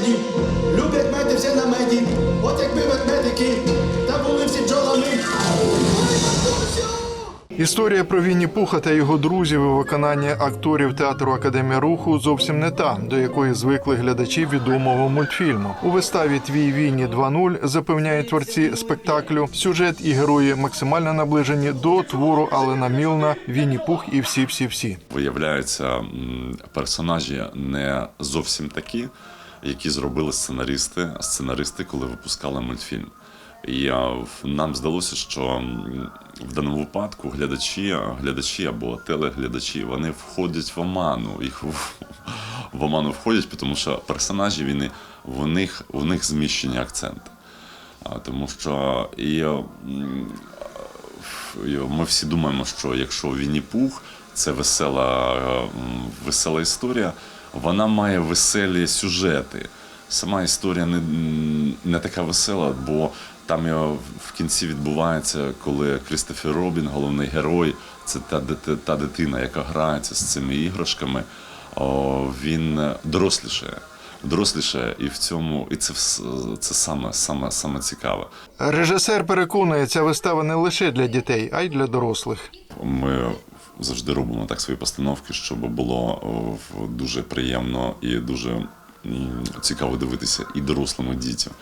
ведмеді, люблять меди всі на меді. От якби ведмедики, та були всі бджолами. Історія про Вінні Пуха та його друзів у виконанні акторів театру Академія руху зовсім не та, до якої звикли глядачі відомого мультфільму. У виставі Твій Вінні 2.0» запевняють творці спектаклю. Сюжет і герої максимально наближені до твору Алена Мілна Вінні Пух і всі всі всі. Виявляються, персонажі не зовсім такі, які зробили сценаристи, сценаристи, коли випускали мультфільм. І нам здалося, що в даному випадку глядачі, глядачі або телеглядачі вони входять в оману. Їх в, оману входять, тому що персонажі вони, в них, в них зміщені акценти. Тому що і, ми всі думаємо, що якщо Вінні Пух це весела, весела історія, вона має веселі сюжети. Сама історія не, не така весела, бо там е, в кінці відбувається, коли Крістофер Робін, головний герой, це та, та дитина, яка грається з цими іграшками, о, він дорослішає. Доросліше, і в цьому, і це це саме, саме, саме цікаве. Режисер переконує, ця вистава не лише для дітей, а й для дорослих. Ми завжди робимо так свої постановки, щоб було дуже приємно і дуже цікаво дивитися і дорослим, і дітям.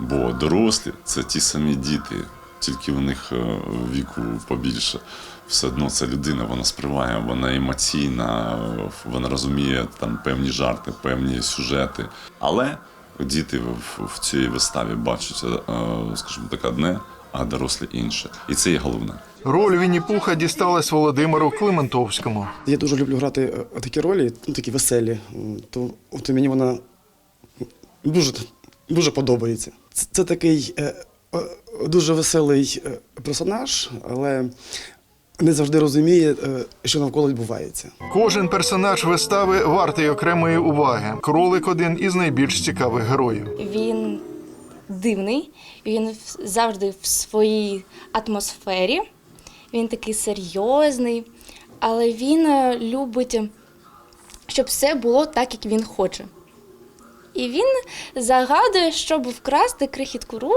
Бо дорослі це ті самі діти, тільки у них е, віку побільше. Все одно це людина, вона сприймає, вона емоційна, е, вона розуміє там певні жарти, певні сюжети. Але діти в, в цій виставі бачать, е, скажімо так, одне, а дорослі інше. І це є головне. Роль Вінні Пуха дісталась Володимиру Климентовському. Я дуже люблю грати е, такі ролі, ну, такі веселі. То от мені вона дуже, дуже подобається. Це, це такий е, е, дуже веселий персонаж, але не завжди розуміє, що навколо відбувається. Кожен персонаж вистави вартий окремої уваги. Кролик один із найбільш цікавих героїв. Дивний, він завжди в своїй атмосфері. Він такий серйозний, але він е, любить, щоб все було так, як він хоче. І він загадує, щоб вкрасти крихітку ру,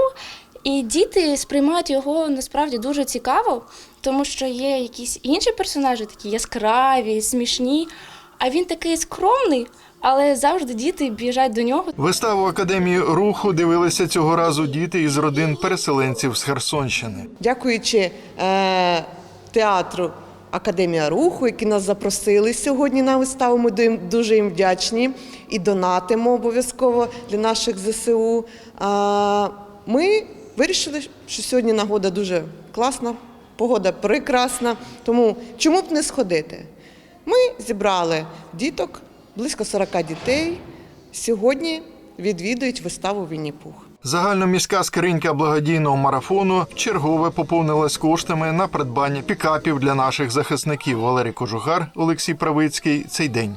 і діти сприймають його насправді дуже цікаво, тому що є якісь інші персонажі, такі яскраві, смішні, а він такий скромний, але завжди діти біжать до нього. Виставу Академії руху дивилися цього разу діти із родин переселенців з Херсонщини. Дякуючи е, театру Академія руху, які нас запросили сьогодні на виставу. Ми дуже їм вдячні і донатимо обов'язково для наших ЗСУ. А, ми вирішили, що сьогодні нагода дуже класна, погода прекрасна. Тому чому б не сходити? Ми зібрали діток, близько 40 дітей. Сьогодні відвідують виставу Вінні-Пух. Загальноміська скринька благодійного марафону чергове поповнилась коштами на придбання пікапів для наших захисників. Валерій Кожугар, Олексій Правицький. Цей день.